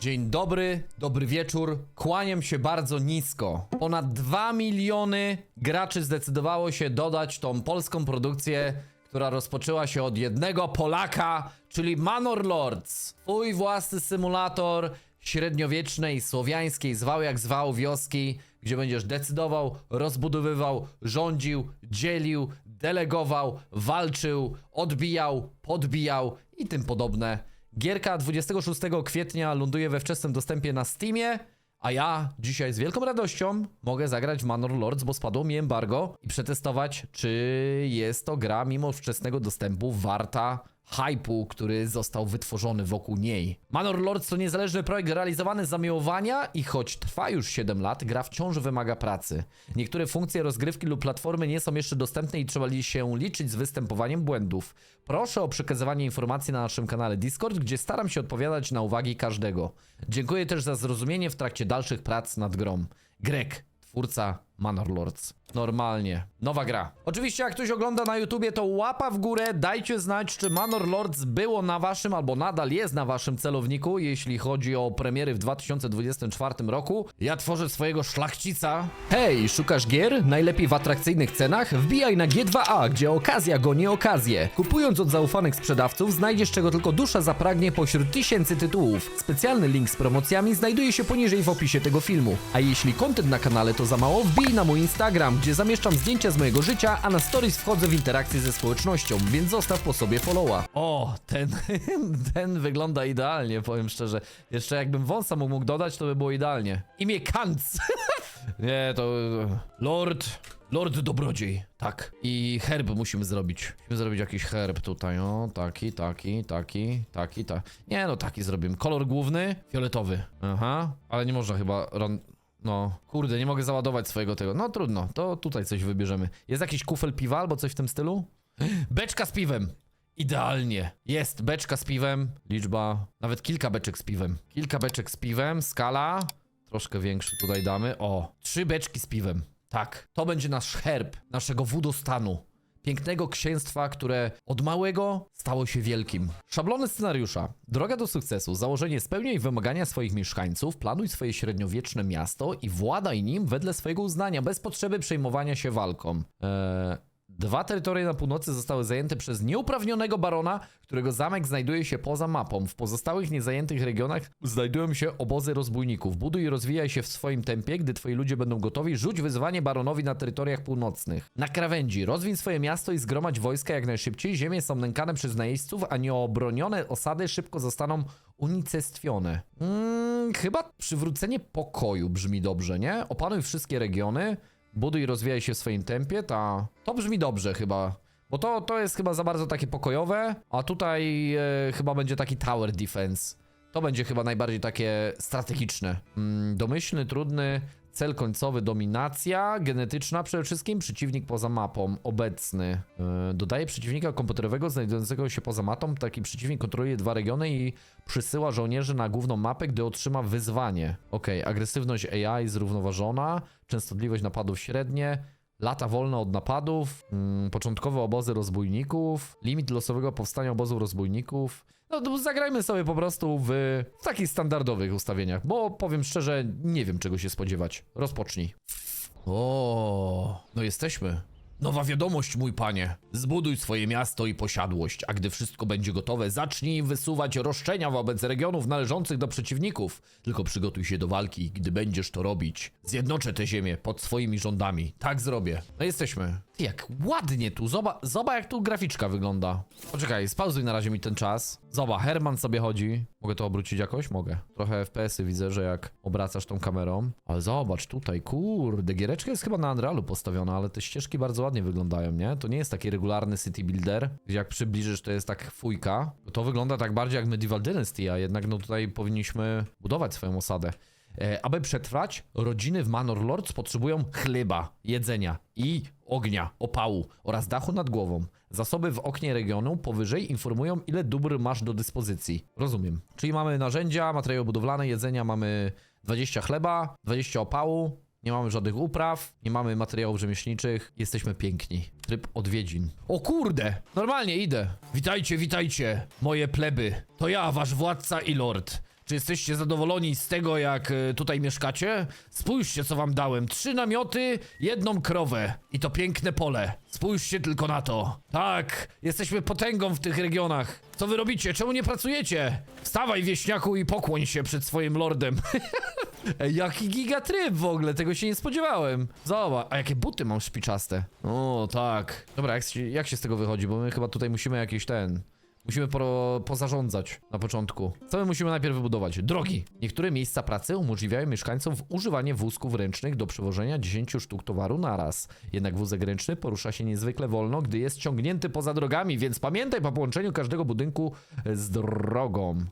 Dzień dobry, dobry wieczór. Kłaniam się bardzo nisko. Ponad 2 miliony graczy zdecydowało się dodać tą polską produkcję, która rozpoczęła się od jednego Polaka, czyli Manor Lords. Twój własny symulator średniowiecznej, słowiańskiej, zwał jak zwał wioski, gdzie będziesz decydował, rozbudowywał, rządził, dzielił, delegował, walczył, odbijał, podbijał i tym podobne. Gierka 26 kwietnia ląduje we wczesnym dostępie na Steamie, a ja dzisiaj z wielką radością mogę zagrać w Manor Lords, bo spadło mi embargo i przetestować, czy jest to gra mimo wczesnego dostępu warta hypu, który został wytworzony wokół niej. Manor Lords to niezależny projekt realizowany z zamiłowania i choć trwa już 7 lat, gra wciąż wymaga pracy. Niektóre funkcje rozgrywki lub platformy nie są jeszcze dostępne i trzeba się liczyć z występowaniem błędów. Proszę o przekazywanie informacji na naszym kanale Discord, gdzie staram się odpowiadać na uwagi każdego. Dziękuję też za zrozumienie w trakcie dalszych prac nad grą. Greg, twórca Manor Lords. Normalnie. Nowa gra. Oczywiście jak ktoś ogląda na YouTubie, to łapa w górę, dajcie znać, czy Manor Lords było na waszym, albo nadal jest na waszym celowniku, jeśli chodzi o premiery w 2024 roku. Ja tworzę swojego szlachcica. Hej, szukasz gier? Najlepiej w atrakcyjnych cenach? Wbijaj na G2A, gdzie okazja goni okazję. Kupując od zaufanych sprzedawców, znajdziesz czego tylko dusza zapragnie pośród tysięcy tytułów. Specjalny link z promocjami znajduje się poniżej w opisie tego filmu. A jeśli content na kanale to za mało, wbij na mój Instagram, gdzie zamieszczam zdjęcia z mojego życia, a na stories wchodzę w interakcję ze społecznością, więc zostaw po sobie followa. O, ten, ten wygląda idealnie, powiem szczerze. Jeszcze jakbym wąsa mu mógł dodać, to by było idealnie. Imię Kantz. Nie, to... Lord... Lord Dobrodziej, tak. I herb musimy zrobić. Musimy zrobić jakiś herb tutaj, o. Taki, taki, taki, taki, tak. Nie, no taki zrobimy. Kolor główny, fioletowy. Aha, ale nie można chyba... No, kurde, nie mogę załadować swojego tego. No trudno, to tutaj coś wybierzemy. Jest jakiś kufel piwa albo coś w tym stylu? Beczka z piwem. Idealnie. Jest beczka z piwem, liczba, nawet kilka beczek z piwem. Kilka beczek z piwem, skala, troszkę większy tutaj damy. O, trzy beczki z piwem. Tak, to będzie nasz herb naszego wódostanu. Pięknego księstwa, które od małego stało się wielkim. Szablony scenariusza. Droga do sukcesu. Założenie spełniaj wymagania swoich mieszkańców, planuj swoje średniowieczne miasto i władaj nim wedle swojego uznania, bez potrzeby przejmowania się walką. Eee, Dwa terytoria na północy zostały zajęte przez nieuprawnionego barona, którego zamek znajduje się poza mapą. W pozostałych niezajętych regionach znajdują się obozy rozbójników. Buduj i rozwijaj się w swoim tempie. Gdy twoi ludzie będą gotowi, rzuć wyzwanie baronowi na terytoriach północnych. Na krawędzi rozwiń swoje miasto i zgromadź wojska jak najszybciej. Ziemie są nękane przez najeźdźców, a nieobronione osady szybko zostaną unicestwione. Mm, chyba przywrócenie pokoju brzmi dobrze, nie? Opanuj wszystkie regiony. Buduj rozwijaj się w swoim tempie, ta... To brzmi dobrze chyba. Bo to, to jest chyba za bardzo takie pokojowe, a tutaj e, chyba będzie taki tower defense. To będzie chyba najbardziej takie strategiczne. Mm, domyślny, trudny, cel końcowy, dominacja, genetyczna przede wszystkim, przeciwnik poza mapą, obecny. E, dodaje przeciwnika komputerowego znajdującego się poza mapą. Taki przeciwnik kontroluje dwa regiony i przysyła żołnierzy na główną mapę, gdy otrzyma wyzwanie. Okej, agresywność AI zrównoważona, częstotliwość napadów średnie, Lata wolne od napadów, mm, początkowe obozy rozbójników, limit losowego powstania obozu rozbójników. No to zagrajmy sobie po prostu w, w takich standardowych ustawieniach, bo powiem szczerze, nie wiem czego się spodziewać. Rozpocznij. O, no jesteśmy. Nowa wiadomość, mój panie. Zbuduj swoje miasto i posiadłość, a gdy wszystko będzie gotowe, zacznij wysuwać roszczenia wobec regionów należących do przeciwników. Tylko przygotuj się do walki, gdy będziesz to robić. Zjednoczę tę ziemię pod swoimi rządami. Tak zrobię. No jesteśmy. Ty, jak ładnie tu. Zobacz, zobacz jak tu graficzka wygląda. Poczekaj, spauzuj na razie mi ten czas. Zobacz, Herman sobie chodzi. Mogę to obrócić jakoś? Mogę. Trochę FPS-y widzę, że jak obracasz tą kamerą. Ale zobacz tutaj, kurde, giereczka jest chyba na Unrealu postawiona, ale te ścieżki bardzo ładnie wyglądają, nie? To nie jest taki regularny city builder, gdzie jak przybliżysz to jest tak fujka. To wygląda tak bardziej jak Medieval Dynasty, a jednak no tutaj powinniśmy budować swoją osadę. E, aby przetrwać, rodziny w Manor Lords potrzebują chleba, jedzenia i ognia, opału oraz dachu nad głową. Zasoby w oknie regionu powyżej informują, ile dóbr masz do dyspozycji. Rozumiem. Czyli mamy narzędzia, materiały budowlane, jedzenia, mamy 20 chleba, 20 opału, nie mamy żadnych upraw, nie mamy materiałów rzemieślniczych, jesteśmy piękni. Tryb odwiedzin. O kurde! Normalnie idę. Witajcie, witajcie, moje pleby. To ja, wasz władca i lord. Czy jesteście zadowoleni z tego, jak e, tutaj mieszkacie? Spójrzcie, co wam dałem. Trzy namioty, jedną krowę. I to piękne pole. Spójrzcie tylko na to. Tak, jesteśmy potęgą w tych regionach. Co wy robicie? Czemu nie pracujecie? Wstawaj, wieśniaku, i pokłoń się przed swoim lordem. Jaki gigatryb w ogóle, tego się nie spodziewałem. Zobacz, a jakie buty mam szpiczaste. O, tak. Dobra, jak się, jak się z tego wychodzi, bo my chyba tutaj musimy jakiś ten... Musimy po, pozarządzać na początku. Co my musimy najpierw wybudować? Drogi. Niektóre miejsca pracy umożliwiają mieszkańcom używanie wózków ręcznych do przewożenia 10 sztuk towaru na raz. Jednak wózek ręczny porusza się niezwykle wolno, gdy jest ciągnięty poza drogami, więc pamiętaj po połączeniu każdego budynku z drogą.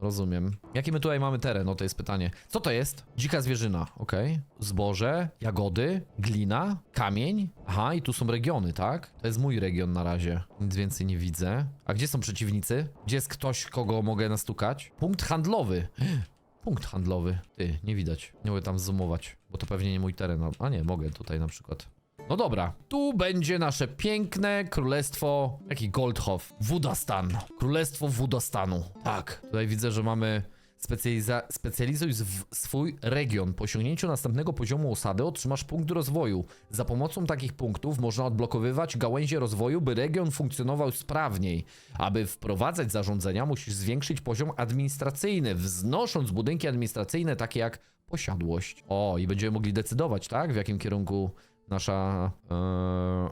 Rozumiem. Jaki my tutaj mamy teren? No to jest pytanie. Co to jest? Dzika zwierzyna, okej. Zboże, jagody, glina, kamień. Aha, i tu są regiony, tak? To jest mój region na razie. Nic więcej nie widzę. A gdzie są przeciwnicy? Gdzie jest ktoś, kogo mogę nastukać? Punkt handlowy. Punkt handlowy. Ty, nie widać. Nie mogę tam zoomować, bo to pewnie nie mój teren. A nie, mogę tutaj na przykład. No dobra, tu będzie nasze piękne królestwo, jaki Goldhof, Wudastan, królestwo Wudastanu. Tak, tutaj widzę, że mamy specjaliza- specjalizuj swój region. Po osiągnięciu następnego poziomu osady otrzymasz punkt rozwoju. Za pomocą takich punktów można odblokowywać gałęzie rozwoju, by region funkcjonował sprawniej. Aby wprowadzać zarządzenia, musisz zwiększyć poziom administracyjny, wznosząc budynki administracyjne takie jak posiadłość. O, i będziemy mogli decydować, tak? W jakim kierunku nasza e,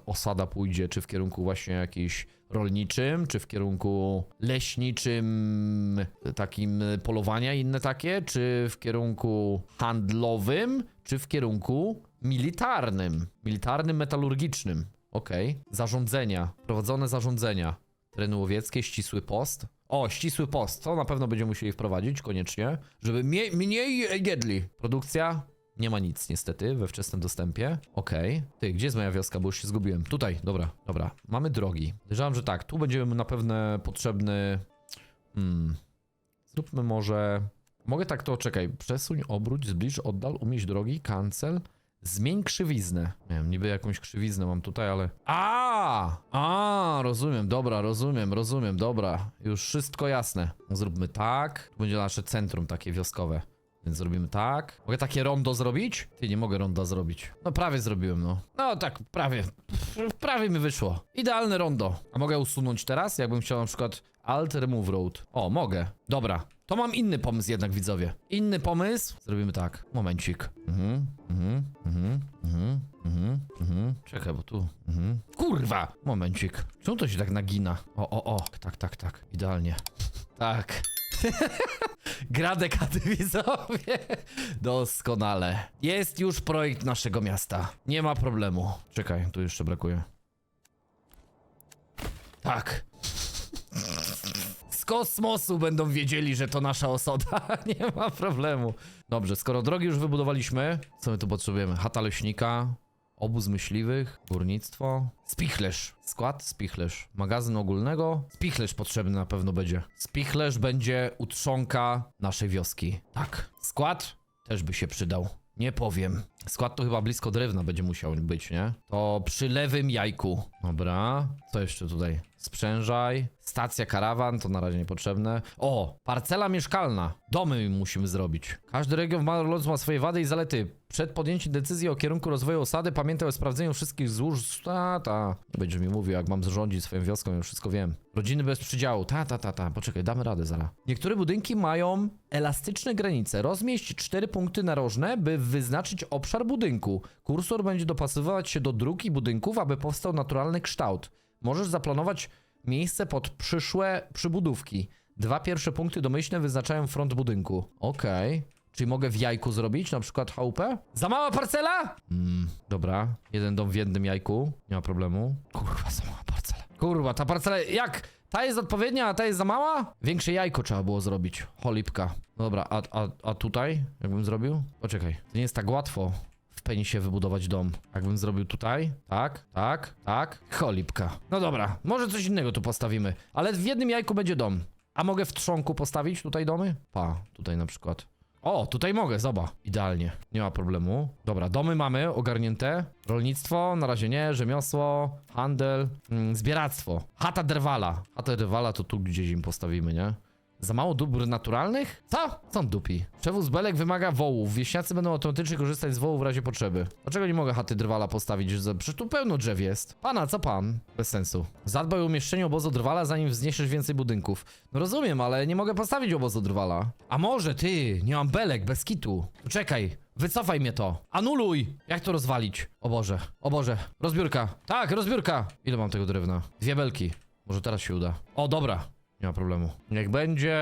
osada pójdzie, czy w kierunku właśnie jakiś rolniczym, czy w kierunku leśniczym, takim polowania inne takie, czy w kierunku handlowym, czy w kierunku militarnym, militarnym, metalurgicznym. Okej. Zarządzenia, prowadzone zarządzenia. Tereny łowieckie, ścisły post. O, ścisły post, to na pewno będziemy musieli wprowadzić koniecznie, żeby mniej jedli. Produkcja, nie ma nic niestety we wczesnym dostępie. Okej. Ty, gdzie jest moja wioska, bo już się zgubiłem. Tutaj, dobra, dobra. Mamy drogi. Podejrzewam, że tak, tu będziemy na pewno potrzebny... Hmm. Zróbmy może... Mogę tak to, czekaj. Przesuń, obróć, zbliż, oddal, umieść drogi, cancel. Zmień krzywiznę. Nie wiem, niby jakąś krzywiznę mam tutaj, ale... A, a, rozumiem, dobra, rozumiem, rozumiem, dobra. Już wszystko jasne. Zróbmy tak. Tu będzie nasze centrum takie wioskowe. Więc zrobimy tak. Mogę takie rondo zrobić? Ty, nie mogę ronda zrobić. No prawie zrobiłem, no. No tak, prawie. Prawie mi wyszło. Idealne rondo. A mogę usunąć teraz? Jakbym chciał na przykład Alt Remove Road. O, mogę. Dobra. To mam inny pomysł jednak, widzowie. Inny pomysł. Zrobimy tak. Momencik. Mhm, mhm, mhm, mhm, mhm, mhm. Czekaj, bo tu... Mhm. Kurwa! Momencik. Czemu to się tak nagina? O, o, o. Tak, tak, tak. Idealnie. Tak. Gra dekady widzowie. Doskonale. Jest już projekt naszego miasta. Nie ma problemu. Czekaj, tu jeszcze brakuje. Tak. Z kosmosu będą wiedzieli, że to nasza osada. Nie ma problemu. Dobrze, skoro drogi już wybudowaliśmy, co my tu potrzebujemy? Chata leśnika, obóz myśliwych, górnictwo, spichlerz. Skład spichlerz. Magazyn ogólnego. Spichlerz potrzebny na pewno będzie. Spichlerz będzie u trzonka naszej wioski. Tak. Skład też by się przydał. Nie powiem. Skład to chyba blisko drewna będzie musiał być, nie? To przy lewym jajku. Dobra. Co jeszcze tutaj? Sprzężaj. Stacja karawan, to na razie niepotrzebne. O, parcela mieszkalna. Domy musimy zrobić. Każdy region w Marlotz ma swoje wady i zalety. Przed podjęciem decyzji o kierunku rozwoju osady pamiętaj o sprawdzeniu wszystkich złóż. Ta, ta. Nie będziesz mi mówił, jak mam zarządzić swoją wioską, ja już wszystko wiem. Rodziny bez przydziału. Ta, ta, ta, ta. Poczekaj, damy radę zaraz. Niektóre budynki mają elastyczne granice. Rozmieść cztery punkty narożne, by wyznaczyć obszar budynku. Kursor będzie dopasowywać się do dróg i budynków, aby powstał naturalny kształt. Możesz zaplanować miejsce pod przyszłe przybudówki. Dwa pierwsze punkty domyślne wyznaczają front budynku. Okej. Czyli mogę w jajku zrobić, na przykład chałupę? Za mała parcela? Mm, dobra. Jeden dom w jednym jajku. Nie ma problemu. Kurwa, za mała parcela. Kurwa, ta parcela, jak? Ta jest odpowiednia, a ta jest za mała? Większe jajko trzeba było zrobić. Cholipka. Dobra, a, a, a tutaj? Jakbym zrobił? Poczekaj. To nie jest tak łatwo w penisie wybudować dom. Jakbym zrobił tutaj? Tak, tak, tak. Cholipka. No dobra, może coś innego tu postawimy. Ale w jednym jajku będzie dom. A mogę w trzonku postawić tutaj domy? Pa, tutaj na przykład. O, tutaj mogę, zobacz. Idealnie. Nie ma problemu. Dobra, domy mamy ogarnięte. Rolnictwo, na razie nie. Rzemiosło, handel, mm, zbieractwo. Chata drwala. Chata drwala to tu gdzieś im postawimy, nie? Za mało dóbr naturalnych? Co? On dupi? Przewóz belek wymaga wołów. Wieśniacy będą automatycznie korzystać z wołów w razie potrzeby. Dlaczego nie mogę chaty drwala postawić? Przecież tu pełno drzew jest. Pana, co pan? Bez sensu. Zadbaj o umieszczenie obozu drwala, zanim wzniesiesz więcej budynków. No rozumiem, ale nie mogę postawić obozu drwala. A może ty? Nie mam belek, bez kitu. Czekaj, wycofaj mnie to. Anuluj! Jak to rozwalić? O Boże, o Boże. Rozbiórka. Tak, rozbiórka. Ile mam tego drewna? Dwie belki. Może teraz się uda. O, dobra. Nie ma problemu. Niech będzie...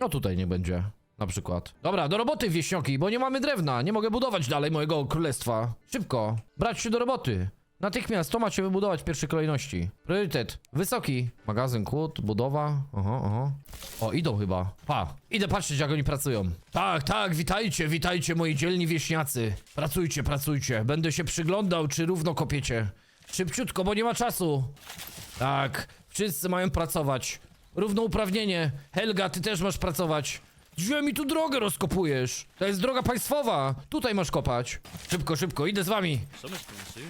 No tutaj nie będzie. Na przykład. Dobra, do roboty wieśnioki, bo nie mamy drewna. Nie mogę budować dalej mojego królestwa. Szybko. Brać się do roboty. Natychmiast to macie wybudować w pierwszej kolejności. Priorytet. Wysoki. Magazyn kłód, budowa. Aha, aha. O, idą chyba. Pa. Idę patrzeć, jak oni pracują. Tak, tak, witajcie, witajcie moi dzielni wieśniacy. Pracujcie, pracujcie. Będę się przyglądał, czy równo kopiecie. Szybciutko, bo nie ma czasu. Tak, wszyscy mają pracować. Równouprawnienie. Helga, ty też masz pracować. Gdzie mi tu drogę rozkopujesz? To jest droga państwowa. Tutaj masz kopać. Szybko, szybko, idę z wami. So much fancy.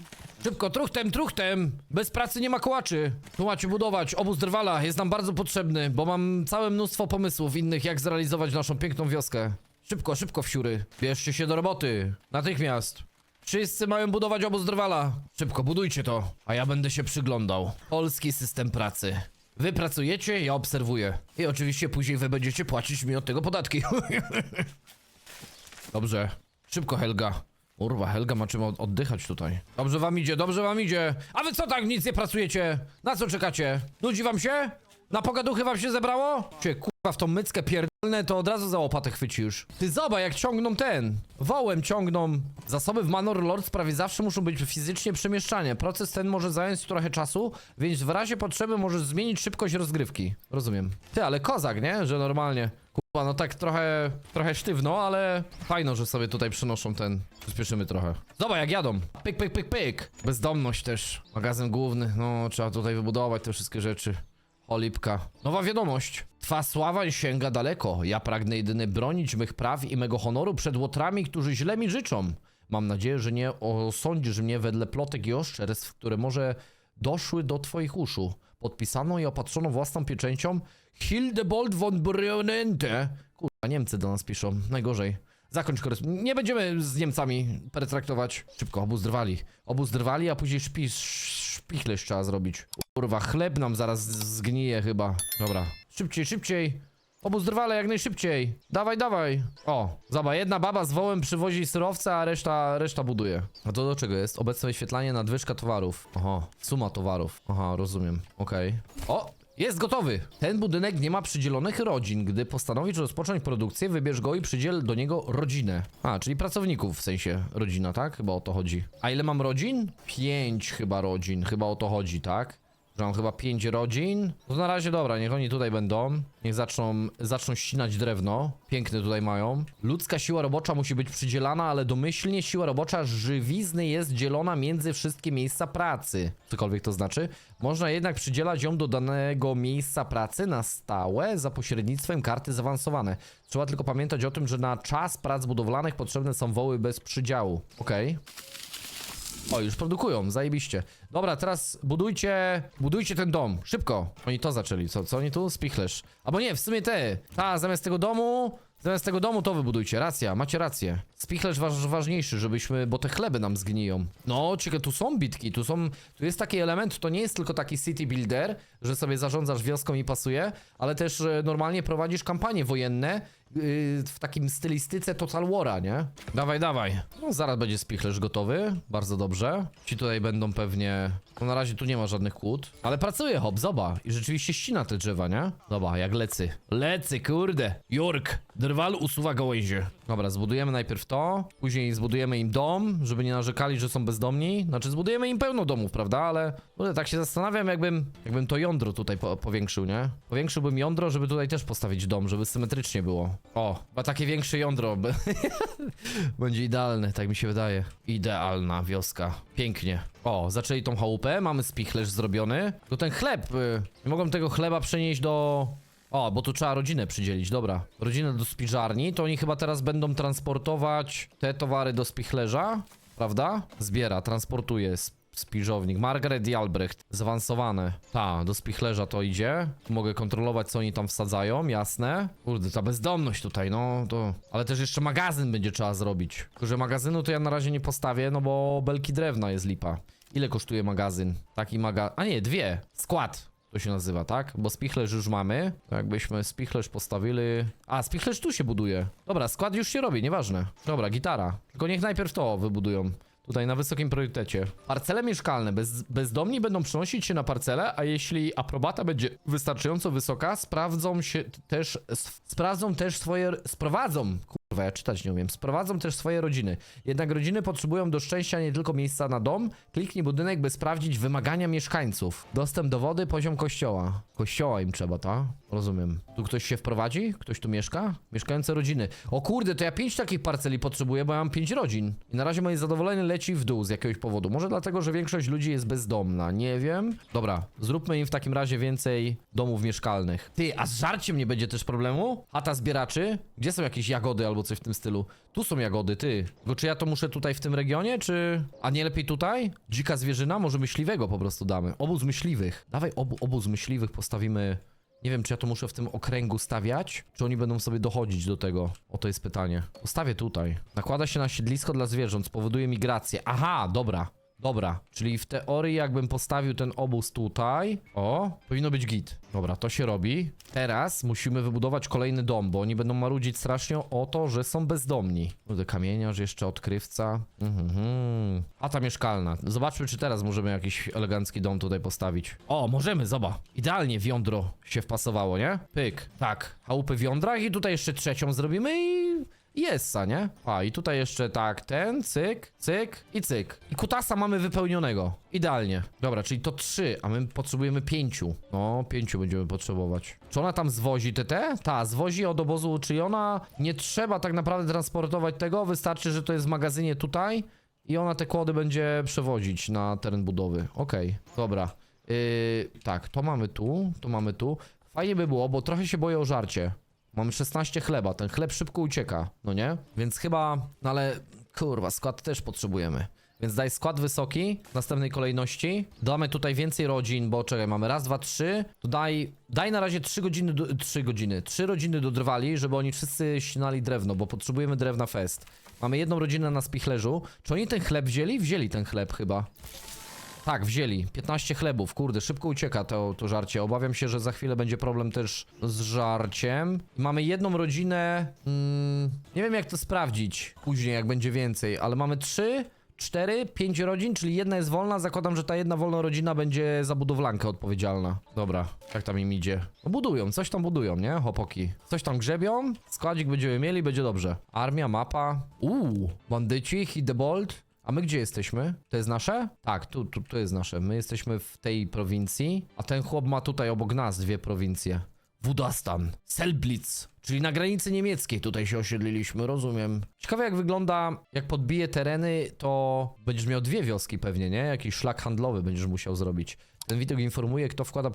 Szybko, truchtem, truchtem! Bez pracy nie ma kołaczy. Tu macie budować. Obóz drwala jest nam bardzo potrzebny, bo mam całe mnóstwo pomysłów innych, jak zrealizować naszą piękną wioskę. Szybko, szybko, wsiury. Bierzcie się do roboty. Natychmiast. Wszyscy mają budować obóz drwala. Szybko, budujcie to, a ja będę się przyglądał. Polski system pracy. Wy pracujecie, ja obserwuję. I oczywiście później wy będziecie płacić mi od tego podatki. Dobrze. Szybko, Helga. Urwa, Helga ma czym od- oddychać tutaj. Dobrze wam idzie, dobrze wam idzie. A wy co tak nic nie pracujecie? Na co czekacie? Nudzi wam się? Na pogaduchy wam się zebrało? Cię kurwa w tą myckę pierdolne to od razu za łopatę chwyci już. Ty zobacz jak ciągną ten. Wołem ciągną. Zasoby w Manor Lords prawie zawsze muszą być fizycznie przemieszczane. Proces ten może zająć trochę czasu, więc w razie potrzeby możesz zmienić szybkość rozgrywki. Rozumiem. Ty, ale kozak, nie? Że normalnie. Kurwa, no tak trochę, trochę sztywno, ale fajno, że sobie tutaj przynoszą ten. Przyspieszymy trochę. Zobacz, jak jadą. Pyk, pyk, pyk, pyk. Bezdomność też. Magazyn główny. No, trzeba tutaj wybudować te wszystkie rzeczy. Olipka. Nowa wiadomość. Twa sława sięga daleko. Ja pragnę jedynie bronić mych praw i mego honoru przed łotrami, którzy źle mi życzą. Mam nadzieję, że nie osądzisz mnie wedle plotek i oszczerstw, które może doszły do twoich uszu. Podpisano i opatrzono własną pieczęcią Hildebold von Brionente. Kurwa, Niemcy do nas piszą. Najgorzej. Zakończ korespondencję. Nie będziemy z Niemcami pretraktować. Szybko, obóz drwali. Obóz drwali, a później szpi szpichlerz trzeba zrobić. Kurwa, chleb nam zaraz zgnije chyba. Dobra. Szybciej, szybciej. Obóz drwale jak najszybciej. Dawaj, dawaj. O, zobacz, jedna baba z wołem przywozi surowce, a reszta, reszta buduje. A to do czego jest? Obecne wyświetlanie nadwyżka towarów. Aha, suma towarów. Aha, rozumiem. Okej. O, jest gotowy! Ten budynek nie ma przydzielonych rodzin. Gdy postanowisz rozpocząć produkcję, wybierz go i przydziel do niego rodzinę. A, czyli pracowników w sensie rodzina, tak? Chyba o to chodzi. A ile mam rodzin? Pięć chyba rodzin. Chyba o to chodzi, tak? Że mam chyba pięć rodzin. No na razie dobra, niech oni tutaj będą. Niech zaczną, zaczną ścinać drewno. Piękne tutaj mają. Ludzka siła robocza musi być przydzielana, ale domyślnie siła robocza żywizny jest dzielona między wszystkie miejsca pracy. Cokolwiek to znaczy. Można jednak przydzielać ją do danego miejsca pracy na stałe za pośrednictwem karty zaawansowane. Trzeba tylko pamiętać o tym, że na czas prac budowlanych potrzebne są woły bez przydziału. Okej. O, już produkują, zajebiście. Dobra, teraz budujcie, budujcie ten dom, szybko. Oni to zaczęli, co, co oni tu? Spichlerz. Albo nie, w sumie te. Ta, zamiast tego domu, zamiast tego domu to wybudujcie, racja, macie rację. Spichlerz waż, ważniejszy, żebyśmy, bo te chleby nam zgniją. No, ciekawe, tu są bitki, tu są, tu jest taki element, to nie jest tylko taki city builder, że sobie zarządzasz wioską i pasuje, ale też e, normalnie prowadzisz kampanie wojenne, w takim stylistyce Total War'a, nie? Dawaj, dawaj. No, zaraz będzie spichlerz gotowy. Bardzo dobrze. Ci tutaj będą pewnie... No na razie tu nie ma żadnych kłód. Ale pracuje hop, zoba. I rzeczywiście ścina te drzewa, nie? Zoba, jak lecy. Lecy, kurde. Jork. Drwal usuwa gałęzie. Dobra, zbudujemy najpierw to. Później zbudujemy im dom, żeby nie narzekali, że są bezdomni. Znaczy zbudujemy im pełno domów, prawda? Ale kurde, tak się zastanawiam, jakbym, jakbym to jądro tutaj po, powiększył, nie? Powiększyłbym jądro, żeby tutaj też postawić dom, żeby symetrycznie było. O, chyba takie większe jądro. Będzie idealne, tak mi się wydaje. Idealna wioska. Pięknie. O, zaczęli tą chałupę, mamy spichlerz zrobiony. To ten chleb, y, nie mogą tego chleba przenieść do... O, bo tu trzeba rodzinę przydzielić, dobra. Rodzinę do spiżarni, to oni chyba teraz będą transportować te towary do spichlerza, prawda? Zbiera, transportuje. Spiżownik. Margaret Albrecht. Zaawansowane. Ta, do spichlerza to idzie. Mogę kontrolować, co oni tam wsadzają, jasne. Kurde, ta bezdomność tutaj, no to... Ale też jeszcze magazyn będzie trzeba zrobić. Tylko, że magazynu to ja na razie nie postawię, no bo belki drewna jest lipa. Ile kosztuje magazyn? Taki maga... A nie, dwie. Skład. To się nazywa, tak? Bo spichlerz już mamy. To jakbyśmy spichlerz postawili... A, spichlerz tu się buduje. Dobra, skład już się robi, nieważne. Dobra, gitara. Tylko niech najpierw to wybudują. Tutaj na wysokim priorytecie. Parcele mieszkalne. Bez, bezdomni będą przenosić się na parcele, a jeśli aprobata będzie wystarczająco wysoka, sprawdzą się też, sprawdzą też swoje, sprowadzą, ja czytać nie umiem, sprowadzą też swoje rodziny. Jednak rodziny potrzebują do szczęścia nie tylko miejsca na dom, kliknij budynek, by sprawdzić wymagania mieszkańców. Dostęp do wody, poziom kościoła. Kościoła im trzeba, tak? Rozumiem. Tu ktoś się wprowadzi? Ktoś tu mieszka? Mieszkające rodziny. O kurde, to ja pięć takich parceli potrzebuję, bo ja mam pięć rodzin. I na razie moje zadowolenie leci w dół z jakiegoś powodu. Może dlatego, że większość ludzi jest bezdomna. Nie wiem. Dobra, zróbmy im w takim razie więcej domów mieszkalnych. Ty, a z żarciem nie będzie też problemu? Chata zbieraczy? Gdzie są jakieś jagody albo coś w tym stylu? Tu są jagody, ty. Tylko czy ja to muszę tutaj w tym regionie, czy... A nie lepiej tutaj? Dzika zwierzyna? Może myśliwego po prostu damy. Obóz myśliwych. Dawaj obu, obóz myśliwych postawimy... Nie wiem, czy ja to muszę w tym okręgu stawiać, czy oni będą sobie dochodzić do tego. O, to jest pytanie. Ustawię tutaj. Nakłada się na siedlisko dla zwierząt, spowoduje migrację. Aha, dobra. Dobra, czyli w teorii jakbym postawił ten obóz tutaj, o, powinno być git. Dobra, to się robi. Teraz musimy wybudować kolejny dom, bo oni będą marudzić strasznie o to, że są bezdomni. Kurde, kamieniarz, jeszcze odkrywca. Mhm. A ta mieszkalna. Zobaczmy, czy teraz możemy jakiś elegancki dom tutaj postawić. O, możemy, zobacz. Idealnie w jądro się wpasowało, nie? Pyk. Tak, chałupy w jądrach i tutaj jeszcze trzecią zrobimy i... Jessa, nie? A, i tutaj jeszcze tak, ten, cyk, cyk i cyk. I kutasa mamy wypełnionego. Idealnie. Dobra, czyli to trzy, a my potrzebujemy pięciu. No, pięciu będziemy potrzebować. Czy ona tam zwozi TT? Ta, zwozi od obozu, czyli ona nie trzeba tak naprawdę transportować tego, wystarczy, że to jest w magazynie tutaj i ona te kłody będzie przewozić na teren budowy. Okej, dobra. Yy, tak, to mamy tu, to mamy tu. Fajnie by było, bo trochę się boję o żarcie. Mamy 16 chleba, ten chleb szybko ucieka, no nie? Więc chyba, no ale kurwa, skład też potrzebujemy. Więc daj skład wysoki w następnej kolejności. Damy tutaj więcej rodzin, bo czekaj, mamy raz, dwa, trzy. To daj, daj na razie 3 godziny, do, 3 godziny, 3 rodziny do drwali, żeby oni wszyscy ścinali drewno, bo potrzebujemy drewna fest. Mamy jedną rodzinę na spichlerzu. Czy oni ten chleb wzięli? Wzięli ten chleb chyba. Tak, wzięli. 15 chlebów. Kurde, szybko ucieka to, to żarcie. Obawiam się, że za chwilę będzie problem też z żarciem. Mamy jedną rodzinę. Mm, nie wiem, jak to sprawdzić później, jak będzie więcej, ale mamy trzy. Cztery, pięć rodzin, czyli jedna jest wolna. Zakładam, że ta jedna wolna rodzina będzie za budowlankę odpowiedzialna. Dobra, jak tam im idzie? No budują, coś tam budują, nie? Hopoki. Coś tam grzebią, składzik będziemy mieli, będzie dobrze. Armia, mapa. Uuu, bandyci, hit the bolt. A my gdzie jesteśmy? To jest nasze? Tak, tu, tu, tu jest nasze. My jesteśmy w tej prowincji, a ten chłop ma tutaj obok nas dwie prowincje. Wudastan, Selblitz, czyli na granicy niemieckiej tutaj się osiedliliśmy, rozumiem. Ciekawe jak wygląda, jak podbije tereny, to będziesz miał dwie wioski pewnie, nie? Jakiś szlak handlowy będziesz musiał zrobić. Ten widok informuje, kto, wkłada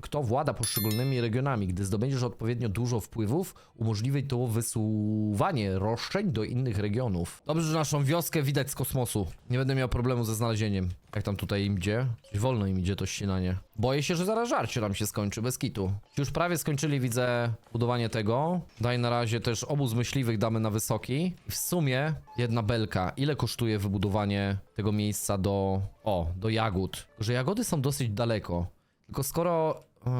kto włada poszczególnymi regionami. Gdy zdobędziesz odpowiednio dużo wpływów, umożliwi to wysuwanie roszczeń do innych regionów. Dobrze, że naszą wioskę widać z kosmosu. Nie będę miał problemu ze znalezieniem. Jak tam tutaj im idzie? Wolno im idzie to ścinanie. Boję się, że zaraz żarcie nam się skończy, bez kitu. Już prawie skończyli, widzę, budowanie tego. Daj na razie też obóz myśliwych damy na wysoki. W sumie jedna belka. Ile kosztuje wybudowanie tego miejsca do... O, do jagód. Że jagody są dosyć daleko. Tylko skoro... e,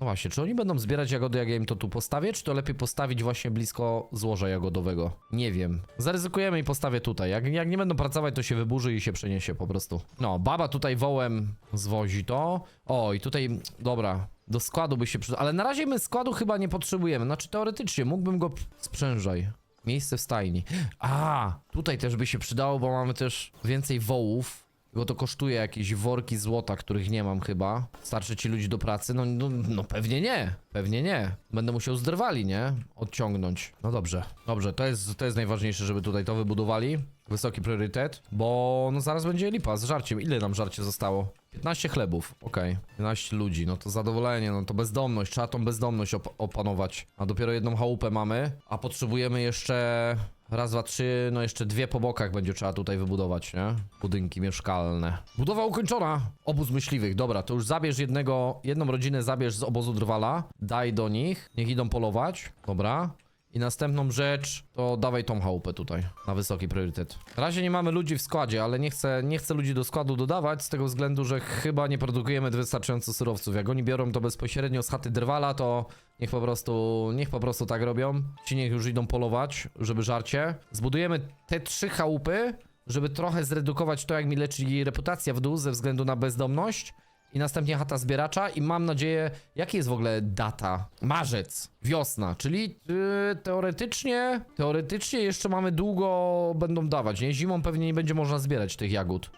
No właśnie, czy oni będą zbierać jagody, jak ja im to tu postawię, czy to lepiej postawić właśnie blisko złoża jagodowego? Nie wiem. Zaryzykujemy i postawię tutaj. Jak, jak nie będą pracować, to się wyburzy i się przeniesie po prostu. No, baba tutaj wołem zwozi to. O, i tutaj, dobra, do składu by się przydał. Ale na razie my składu chyba nie potrzebujemy. Znaczy teoretycznie, mógłbym go... Sprzężaj. Miejsce w stajni. A, tutaj też by się przydało, bo mamy też więcej wołów. Bo to kosztuje jakieś worki złota, których nie mam chyba. Starczy ci ludzi do pracy? No, no, no pewnie nie. Pewnie nie. Będę musiał z drwali, nie? Odciągnąć. No dobrze. Dobrze, to jest, to jest najważniejsze, żeby tutaj to wybudowali. Wysoki priorytet, bo no zaraz będzie lipa z żarciem. Ile nam żarcie zostało? 15 chlebów, okej. 11 ludzi, no to zadowolenie, no to bezdomność, trzeba tą bezdomność op opanować. A dopiero jedną chałupę mamy, a potrzebujemy jeszcze Raz, dwa, trzy, no jeszcze dwie po bokach będzie trzeba tutaj wybudować, nie? Budynki mieszkalne. Budowa ukończona! Obóz myśliwych, dobra, to już zabierz jednego, jedną rodzinę zabierz z obozu Drwala, daj do nich, niech idą polować, dobra. I następną rzecz, to dawaj tą chałupę tutaj, na wysoki priorytet. Na razie nie mamy ludzi w składzie, ale nie chcę, nie chcę ludzi do składu dodawać, z tego względu, że chyba nie produkujemy wystarczająco surowców. Jak oni biorą to bezpośrednio z chaty Drwala, to niech po prostu, niech po prostu tak robią. Ci niech już idą polować, żeby żarcie. Zbudujemy te trzy chałupy, żeby trochę zredukować to, jak mi leczy reputacja w dół ze względu na bezdomność. I następnie chata zbieracza i mam nadzieję, jaka jest w ogóle data? Marzec, wiosna, czyli yy, teoretycznie, teoretycznie jeszcze mamy długo będą dawać, nie? Zimą pewnie nie będzie można zbierać tych jagód.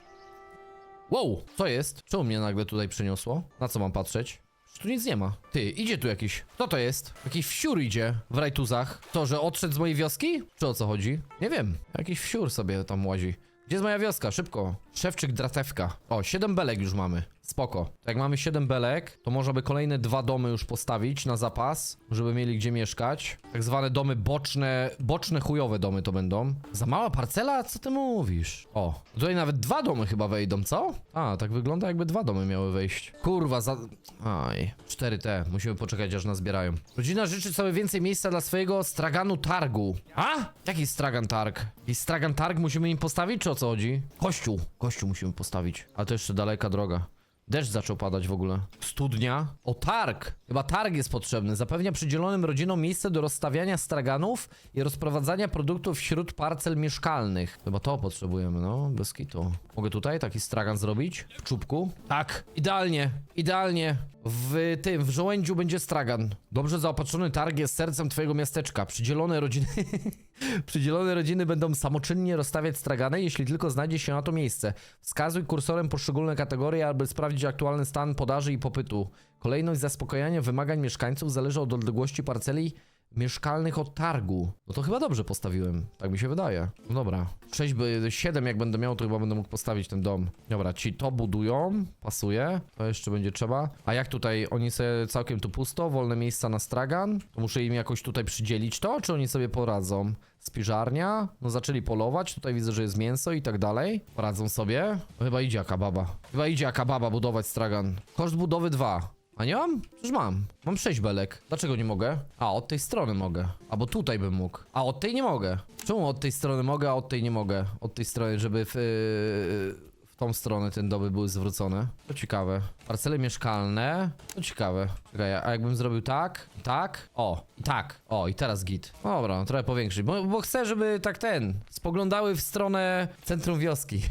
Wow, co jest? Czemu mnie nagle tutaj przyniosło? Na co mam patrzeć? Tu nic nie ma. Ty, idzie tu jakiś. Kto to jest? Jakiś wsiur idzie w rajtuzach. To, że odszedł z mojej wioski? Czy o co chodzi? Nie wiem. Jakiś wsiur sobie tam łazi. Gdzie jest moja wioska? Szybko. Szewczyk Dratewka. O, 7 belek już mamy. Spoko. Jak mamy 7 belek, to można by kolejne dwa domy już postawić na zapas, żeby mieli gdzie mieszkać. Tak zwane domy boczne, boczne chujowe domy to będą. Za mała parcela? Co ty mówisz? O, tutaj nawet dwa domy chyba wejdą, co? A, tak wygląda jakby dwa domy miały wejść. Kurwa, za... Aj, 4T. Musimy poczekać aż nazbierają. Rodzina życzy sobie więcej miejsca dla swojego straganu targu. A? Jaki stragan targ? I stragan targ musimy im postawić, czy o co chodzi? Kościół. Kościół musimy postawić. A to jeszcze daleka droga. Deszcz zaczął padać w ogóle. Studnia? O, targ! Chyba targ jest potrzebny. Zapewnia przydzielonym rodzinom miejsce do rozstawiania straganów i rozprowadzania produktów wśród parcel mieszkalnych. Chyba to potrzebujemy, no, bez kitu. Mogę tutaj taki stragan zrobić? W czubku? Tak, idealnie, idealnie. W tym, w żołędziu będzie stragan. Dobrze zaopatrzony targ jest sercem twojego miasteczka. Przydzielone rodziny... Przydzielone rodziny będą samoczynnie rozstawiać stragany, jeśli tylko znajdzie się na to miejsce. Wskazuj kursorem poszczególne kategorie, aby sprawdzić aktualny stan podaży i popytu. Kolejność zaspokajania wymagań mieszkańców zależy od odległości parceli mieszkalnych od targu. No to chyba dobrze postawiłem, tak mi się wydaje. No dobra, 6 by 7 jak będę miał, to chyba będę mógł postawić ten dom. Dobra, ci to budują, pasuje, to jeszcze będzie trzeba. A jak tutaj, oni sobie całkiem tu pusto, wolne miejsca na stragan, to muszę im jakoś tutaj przydzielić to, czy oni sobie poradzą? Spiżarnia, no zaczęli polować, tutaj widzę, że jest mięso i tak dalej. Poradzą sobie. No chyba idzie jaka baba. Chyba idzie jaka baba budować stragan. Koszt budowy 2. A nie mam? Przecież mam. Mam 6 belek. Dlaczego nie mogę? A, od tej strony mogę. Albo tutaj bym mógł. A od tej nie mogę. Czemu od tej strony mogę, a od tej nie mogę? Od tej strony, żeby w, yy, tą stronę ten doby były zwrócone. To ciekawe. Parcele mieszkalne. To ciekawe. Czekaj, a jakbym zrobił tak, tak, o, i tak, o, i teraz git. Dobra, trochę powiększyć, bo, bo chcę, żeby tak ten, spoglądały w stronę centrum wioski.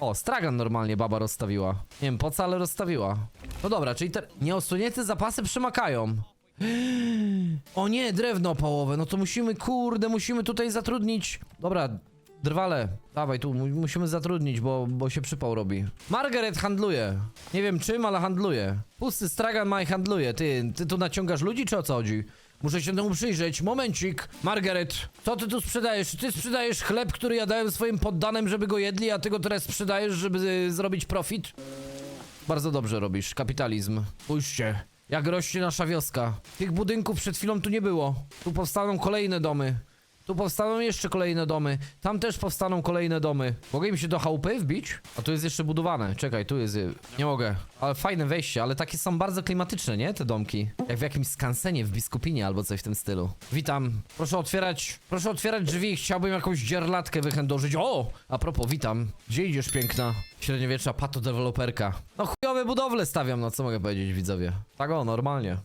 O, stragan normalnie baba rozstawiła. Nie wiem po co, ale rozstawiła. No dobra, czyli te nieosunięte zapasy przemakają. O nie, drewno opałowe, no to musimy, kurde, musimy tutaj zatrudnić. Dobra, drwale, dawaj tu, mu- musimy zatrudnić, bo, bo się przypał robi. Margaret handluje. Nie wiem czym, ale handluje. Pusty stragan ma i handluje. Ty, ty tu naciągasz ludzi, czy o co chodzi? Muszę się temu przyjrzeć. Momencik. Margaret, co ty tu sprzedajesz? Ty sprzedajesz chleb, który ja dałem swoim poddanym, żeby go jedli, a ty go teraz sprzedajesz, żeby y, zrobić profit? Bardzo dobrze robisz. Kapitalizm. Spójrzcie. Jak rośnie nasza wioska. Tych budynków przed chwilą tu nie było. Tu powstaną kolejne domy. Tu powstaną jeszcze kolejne domy. Tam też powstaną kolejne domy. Mogę im się do chałupy wbić? A tu jest jeszcze budowane. Czekaj, tu jest... Nie mogę. Ale fajne wejście, ale takie są bardzo klimatyczne, nie? Te domki. Jak w jakimś skansenie w biskupinie albo coś w tym stylu. Witam. Proszę otwierać... Proszę otwierać drzwi. Chciałbym jakąś dzierlatkę wychędożyć. O! A propos, witam. Gdzie idziesz, piękna? Średniowieczna patodeweloperka. No chujowe budowle stawiam, no co mogę powiedzieć, widzowie. Tak o, normalnie.